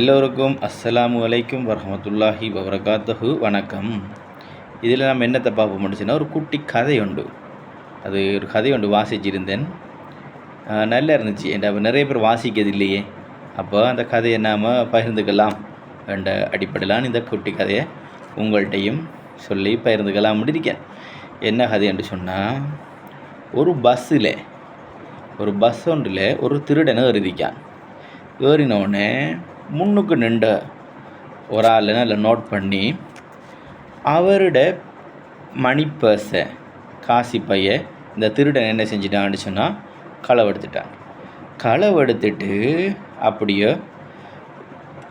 எல்லோருக்கும் அஸ்ஸலாமு அலைக்கும் வரமத்துல்லாஹி வபரகாத்தஹு. வணக்கம். இதில் நம்ம என்னத்தை பார்ப்போம் முடிச்சுன்னா ஒரு குட்டி கதை உண்டு அது ஒரு கதை உண்டு வாசிச்சிருந்தேன் நல்லா இருந்துச்சு. என்கிட்ட நிறைய பேர் வாசிக்கிறது இல்லையே. அப்போ அந்த கதையை நாம் பகிர்ந்துக்கலாம் என்ற அடிப்படையிலான இந்த குட்டி கதையை உங்கள்கிட்டையும் சொல்லி பகிர்ந்துக்கலாம் இருக்கேன். என்ன கதை என்று சொன்னால் ஒரு பஸ்ஸில் ஒரு பஸ் ஒன்றில் ஒரு திருடனை ஏறிதிக்கான் ஏறினோடனே முன்னுக்கு நின்ற ஒரு ஆள் அதில் நோட் பண்ணி அவரோட மணி பர்ஸை காசி பைய இந்த திருடன் என்ன செஞ்சிட்டான்னு சொன்னால் களவெடுத்துட்டான். களவெடுத்துட்டு அப்படியே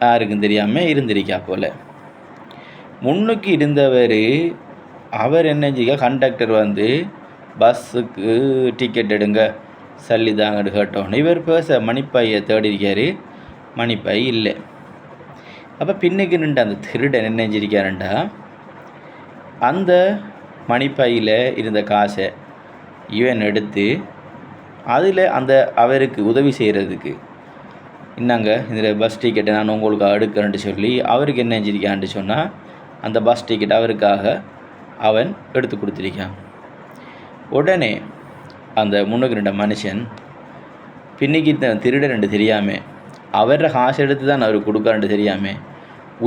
யாருக்கும் தெரியாமல் இருந்திருக்கா போல். முன்னுக்கு இருந்தவர் அவர் என்ன செய்ய கண்டக்டர் வந்து பஸ்ஸுக்கு டிக்கெட் எடுங்க சல்லி தாங்கன்னு கேட்டோன்னு இவர் பேச மணிப்பையை தேடி இருக்காரு மணிப்பை இல்லை. அப்போ பின்னுக்கு நின்று அந்த திருடன் என்ன செஞ்சிருக்காருண்டா? அந்த மணிப்பையில் இருந்த காசை இவன் எடுத்து அதில் அந்த அவருக்கு உதவி செய்கிறதுக்கு இன்னாங்க இதில் பஸ் டிக்கெட்டை நான் உங்களுக்கு எடுக்கிறேன்ட்டு சொல்லி அவருக்கு என்ன செஞ்சிருக்கான்ட்டு சொன்னால் அந்த பஸ் டிக்கெட் அவருக்காக அவன் எடுத்து கொடுத்துருக்கான். உடனே அந்த முன்னுக்கு ரெண்ட மனுஷன் பின்னிக்கு திருடன் ரெண்டு தெரியாமல் அவர காசு எடுத்து தான் அவர் கொடுக்காருன்னு தெரியாமல்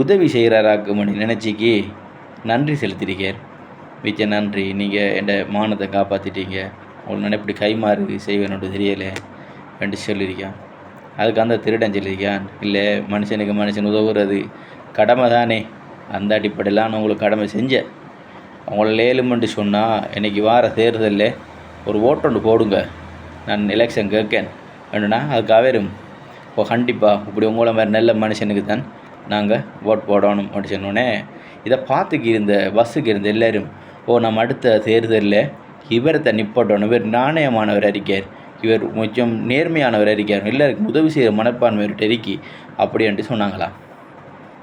உதவி செய்கிறாராக்குமணி நினச்சிக்கு நன்றி செலுத்திருக்கார் மிக்க நன்றி. நீங்கள் என் மானத்தை காப்பாற்றிட்டீங்க உங்களுக்கு நான் கைமாறு செய்வேன்னு தெரியலை. என்று சொல்லியிருக்கான் அதுக்கு அந்த திருடன் சொல்லியிருக்கான் இல்லை மனுஷனுக்கு மனுஷன் உதவுறது கடமை தானே. அந்த அடிப்படையில் நான் உங்களுக்கு கடமை செஞ்சேன். அவங்கள லேலுமெண்ட்டு சொன்னால் இன்றைக்கி வார தேர்தலில் ஒரு ஓட்டொண்டு போடுங்க. நான் எலெக்ஷன் கேட்கேன். வேணும்னா அதுக்கு அவரும் இப்போ கண்டிப்பாக இப்படி உங்களை மாதிரி நல்ல மனுஷனுக்கு தான் நாங்கள் ஓட் போடணும் அப்படின்னு சொன்னோடனே இதை பார்த்துக்கு இருந்த பஸ்ஸுக்கு இருந்த எல்லாரும் ஓ நம்ம அடுத்த தேர்தலில் இவரத்தை நிப்பாட்டணும் இவர் நாணயமானவர் அறிக்கார் இவர் கொஞ்சம் நேர்மையானவர் அறிக்கார் எல்லாருக்கும் உதவி செய்கிற மனப்பான்மை ஒரு அப்படின்ட்டு சொன்னாங்களாம்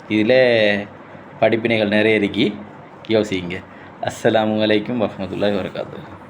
இதில் படிப்பினைகள் நிறைய இருக்கி. யோசிங்க. அஸ்லாம் வலைக்கும் வரஹ்மத்துல்லாஹி வரகாத்து